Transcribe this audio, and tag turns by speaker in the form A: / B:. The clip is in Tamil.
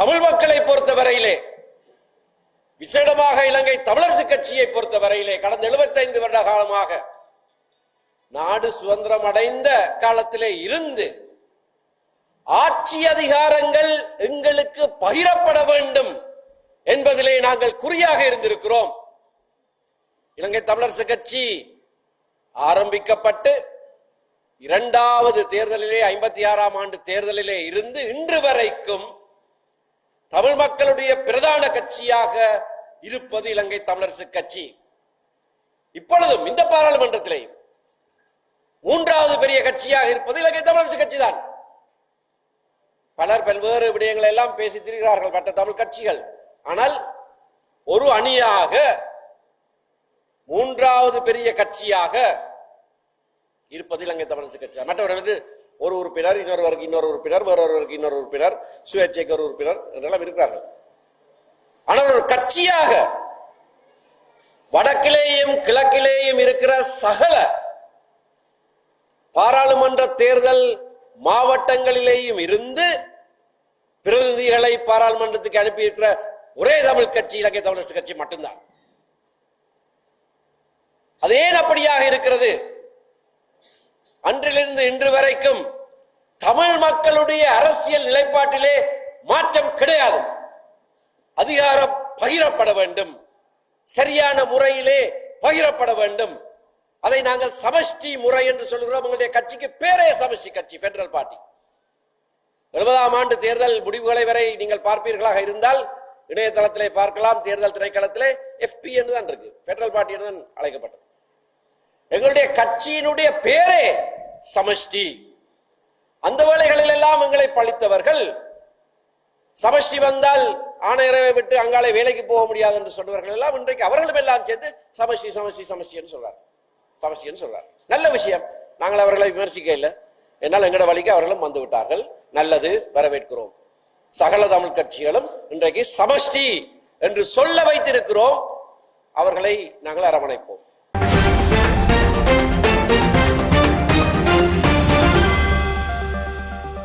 A: தமிழ் மக்களை பொறுத்தவரையிலே விசேடமாக இலங்கை தமிழரசு கட்சியை பொறுத்தவரையிலே கடந்த 75 வருட காலமாக நாடு சுதந்திரம் அடைந்த காலத்திலே இருந்து ஆட்சி அதிகாரங்கள் எங்களுக்கு பகிரப்பட வேண்டும் என்பதிலே நாங்கள் குறியாக இருந்திருக்கிறோம். இலங்கை தமிழரசு கட்சி ஆரம்பிக்கப்பட்டு இரண்டாவது தேர்தலிலே ஐம்பத்தி ஆறாம் ஆண்டு தேர்தலிலே இருந்து இன்று வரைக்கும் தமிழ் மக்களுடைய பிரதான கட்சியாக இருப்பது இலங்கை தமிழரசு கட்சி. இப்பொழுதும் இந்த பாராளுமன்றத்திலே மூன்றாவது பெரிய கட்சியாக இருப்பது இலங்கை தமிழரசு கட்சி தான் பலர் பல்வேறு விடயங்களை எல்லாம் பேசி திரிகிறார்கள் மற்ற தமிழ் கட்சிகள். ஆனால் ஒரு அணியாக மூன்றாவது பெரிய கட்சியாக இருப்பது இலங்கை தமிழரசு கட்சி மற்றவர்களுக்கு ஒரு உறுப்பினர் இன்னொருவருக்கு இன்னொரு உறுப்பினர் வேறொருவருக்கு இன்னொரு உறுப்பினர் சுயேட்சைக்கு ஒரு உறுப்பினர் இதெல்லாம் இருக்கிறார்கள். ஆனால் ஒரு கட்சியாக வடக்கிலேயும் கிழக்கிலேயும் இருக்கிற சகல பாராளுமன்ற தேர்தல் மாவட்டங்களிலேயும் இருந்து பிரதிநிதிகளை பாராளுமன்றத்துக்கு அனுப்பி இருக்கிற ஒரே தமிழ் கட்சி இலங்கை தமிழரசு கட்சி மட்டும்தான். அது ஏன் அப்படியாக இருக்கிறது. அன்றிலிருந்து இன்று வரைக்கும் தமிழ் மக்களுடைய அரசியல் நிலைப்பாட்டிலே மாற்றம் கிடையாது. அதிகாரம் பகிரப்பட வேண்டும். சரியான முறையிலே பகிரப்பட வேண்டும். அதை நாங்கள் சமஷ்டி முறை என்று சொல்கிறோம் உங்களுடைய கட்சிக்கு பேரே சமஷ்டி கட்சி பெடரல் பார்ட்டி எழுபதாம் ஆண்டு தேர்தல் முடிவுகளை வரை நீங்கள் பார்ப்பீர்களாக இருந்தால் இணையதளத்திலே பார்க்கலாம். தேர்தல் திரைக்களத்திலே எஃபி என்று தான் இருக்கு. பெடரல் பார்ட்டி என்று தான் அழைக்கப்பட்டது. எங்களுடைய கட்சியினுடைய பேரே சமஷ்டி. அந்த வேலைகளில் எல்லாம் எங்களை பழித்தவர்கள் சமஷ்டி வந்தால் ஆணையரவை விட்டு அங்காலே வேலைக்கு போக முடியாது என்று சொன்னவர்கள் எல்லாம் இன்றைக்கு அவர்களும் எல்லாம் சேர்த்து சமஷ்டி சமஷ்டி சமஷ்டி சொல்றார். சமஷ்டின்னு சொல்றார். நல்ல விஷயம். நாங்கள் அவர்களை விமர்சிக்க இல்லை. என்னால் எங்கட வழிக்கு அவர்களும் வந்து விட்டார்கள். நல்லது வரவேற்கிறோம். சகல தமிழ் கட்சிகளும் இன்றைக்கு சமஷ்டி என்று சொல்ல வைத்திருக்கிறோம். அவர்களை நாங்கள் அரவணைப்போம்.